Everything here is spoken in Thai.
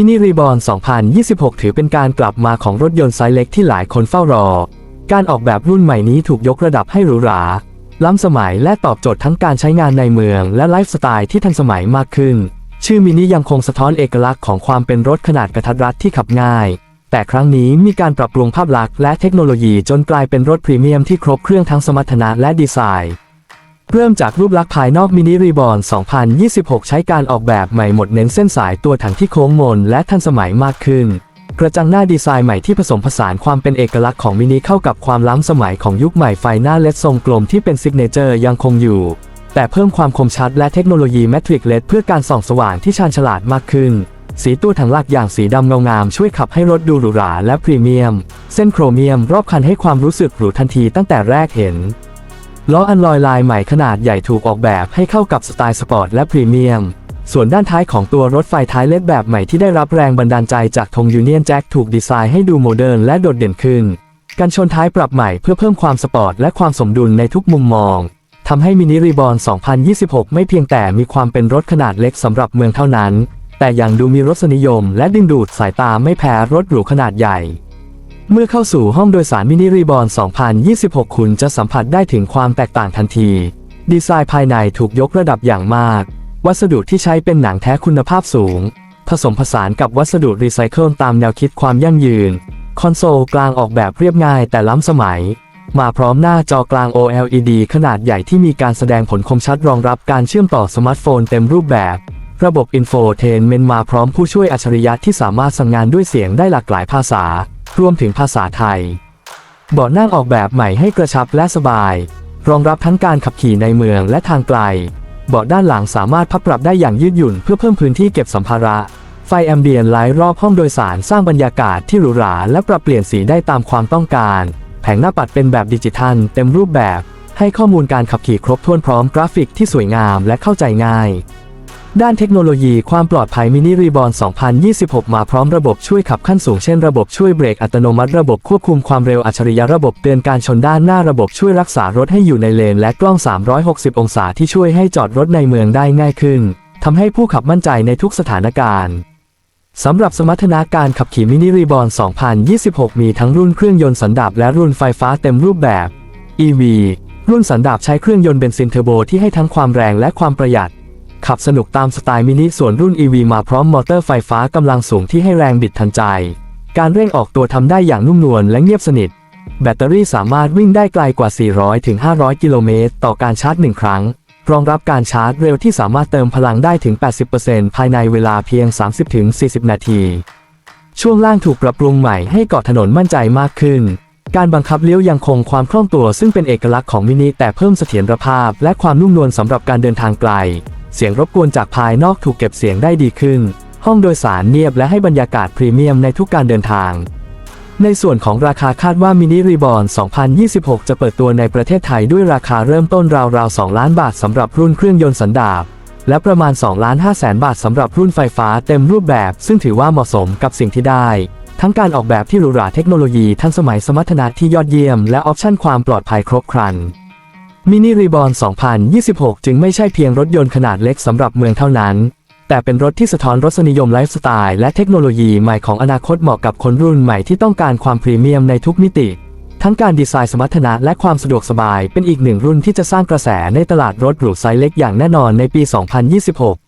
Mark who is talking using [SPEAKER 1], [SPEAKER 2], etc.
[SPEAKER 1] Mini Reborn 2026 ถือเป็นการกลับมาของรถยนต์ไซส์เล็กที่หลายคนเฝ้ารอ การออกแบบรุ่นใหม่นี้ถูกยกระดับให้หรูหรา ล้ำสมัยและตอบโจทย์ทั้งการใช้งานในเมืองและไลฟ์สไตล์ที่ทันสมัยมากขึ้น ชื่อมินิยังคงสะท้อนเอกลักษณ์ของความเป็นรถขนาดกระทัดรัดที่ขับง่าย แต่ครั้งนี้มีการปรับปรุงภาพลักษณ์และเทคโนโลยีจนกลายเป็นรถพรีเมียมที่ครบเครื่องทั้งสมรรถนะและดีไซน์ เริ่มจากรูปลักษณ์ภายนอกมินิรีบอ r 2026 ใช้การออกแบบใหม่หมดเน้นเส้นสายตัวถังที่โค้งมนและทันสมัยมากขึ้น กระจังหน้าดีไซน์ใหม่ที่ผสมผสานความเป็นเอกลักษณ์ของมินิเข้ากับความล้ำสมัยของยุคใหม่ไฟหน้าเลดทรงกลมที่เป็นซิกเนเจอร์ยังคงอยู่ แต่เพิ่มความคมชัดและเทคโนโลยีแมทริกเลดเพื่อการส่องสว่างที่ชาญฉลาดมากขึ้น สีตัวถังหลักอย่างสีดำเงางามช่วยขับให้รถดูหรูหราและพรีเมียม เส้นโครเมียมรอบคันให้ความรู้สึกหรูทันทีตั้งแต่แรกเห็น ล้ออันลอยลายใหม่ขนาดใหญ่ถูกออกแบบให้เข้ากับสไตล์สปอร์ตและพรีเมียม ส่วนด้านท้ายของตัวรถไฟท้ายเล็ดแบบใหม่ที่ได้รับแรงบันดาลใจจากธงยูเนียนแจ็คถูกดีไซน์ให้ดูโมเดิร์นและโดดเด่นขึ้นการชนท้ายปรับใหม่เพื่อเพิ่มความสปอร์ตและความสมดุลในทุกมุมมองทำให้มินิรีบอ r 2026 ไม่เพียงแต่มีความเป็นรถขนาดเล็กสำหรับเมืองเท่านั้น แต่ยังดูมีรสนิยมและดึงดูดสายตาไม่แพ้รถหรูขนาดใหญ่ เมื่อเข้าสู่ห้องโดยสารมินิรีบอ r 2026 คุณจะสัมผัสได้ถึงความแตกต่างทันที ดีไซน์ภายในถูกยกระดับอย่างมาก วัสดุที่ใช้เป็นหนังแท้คุณภาพสูง ผสมผสานกับวัสดุรีไซเคิลตามแนวคิดความยั่งยืน คอนโซลกลางออกแบบเรียบง่ายแต่ล้ำสมัย มาพร้อมหน้าจอกลาง OLED ขนาดใหญ่ที่มีการแสดงผลคมชัดรองรับการเชื่อมต่อสมาร์ทโฟนเต็มรูปแบบระบบอินโฟเทนเมนมาพร้อมผู้ช่วยอัจฉริยะที่สามารถสั่งงานด้วยเสียงได้หลากหลายภาษา รวมถึงภาษาไทย เบาะนั่งออกแบบใหม่ให้กระชับและสบาย รองรับทั้งการขับขี่ในเมืองและทางไกล เบาะด้านหลังสามารถพับปรับได้อย่างยืดหยุ่นเพื่อเพิ่มพื้นที่เก็บสัมภาระ ไฟแอมเบียนไลท์รอบห้องโดยสารสร้างบรรยากาศที่หรูหราและปรับเปลี่ยนสีได้ตามความต้องการ แผงหน้าปัดเป็นแบบดิจิทัล เต็มรูปแบบ ให้ข้อมูลการขับขี่ครบถ้วนพร้อมกราฟิกที่สวยงามและเข้าใจง่าย ด้านเทคโนโลยีความปลอดภัยมินิรีบอ r 2026 มาพร้อมระบบช่วยขับขั้นสูงเช่นระบบช่วยเบรกอัตโนมัติระบบควบคุมความเร็วอัจฉริยะระบบเตือนการชนด้านหน้าระบบช่วยรักษารถให้อยู่ในเลน และกล้อง 360 องศาที่ช่วยให้จอดรถในเมืองได้ง่ายขึ้นทำให้ผู้ขับมั่นใจในทุกสถานการณ์สำหรับสมรรถนะการขับขี่มินิรีบอ r 2026 มีทั้งรุ่นเครื่องยนต์สันดาปและรุ่นไฟฟ้าเต็มรูปแบบ EV รุ่นสันดาปใช้เครื่องยนต์เบนซินเทอร์โบที่ให้ทั้งความแรงและความประหยัด ขับสนุกตามสไตล์มินิส่วนรุ่น EV มาพร้อมมอเตอร์ไฟฟ้ากำลังสูงที่ให้แรงบิดทันใจ การเร่งออกตัวทำได้อย่างนุ่มนวลและเงียบสนิท แบตเตอรี่สามารถวิ่งได้ไกลกว่า 400-500 กิโลเมตรต่อการชาร์จ 1 ครั้ง รองรับการชาร์จเร็วที่สามารถเติมพลังได้ถึง 80%ภายในเวลาเพียง 30-40 นาที ช่วงล่างถูกปรับปรุงใหม่ให้เกาะถนนมั่นใจมากขึ้นการบังคับเลี้ยวยังคงความคล่องตัวซึ่งเป็นเอกลักษณ์ของมินิแต่เพิ่มเสถียรภาพและความนุ่มนวลสำหรับการเดินทางไกล เสียงรบกวนจากภายนอกถูกเก็บเสียงได้ดีขึ้น ห้องโดยสารเงียบและให้บรรยากาศพรีเมียมในทุกการเดินทาง ในส่วนของราคาคาดว่ามินิรีบอ r 2026 จะเปิดตัวในประเทศไทยด้วยราคาเริ่มต้นราวๆ 2 ล้านบาทสำหรับรุ่นเครื่องยนต์สันดาปและประมาณ 2 ล้าน5แสนบาทสำหรับรุ่นไฟฟ้าเต็มรูปแบบ ซึ่งถือว่าเหมาะสมกับสิ่งที่ได้ ทั้งการออกแบบที่หรูหราเทคโนโลยีทันสมัยสมรรถนะที่ยอดเยี่ยม และออปชั่นความปลอดภัยครบครัน มินิรีบอน2026 จึงไม่ใช่เพียงรถยนต์ขนาดเล็กสำหรับเมืองเท่านั้น แต่เป็นรถที่สะท้อนรสนิยมไลฟ์สไตล์และเทคโนโลยีใหม่ของอนาคตเหมาะกับคนรุ่นใหม่ที่ต้องการความพรีเมียมในทุกมิติ ทั้งการดีไซน์สมรรถนะและความสะดวกสบายเป็นอีกหนึ่งรุ่นที่จะสร้างกระแสในตลาดรถหรูไซส์เล็กอย่างแน่นอนในปี 2026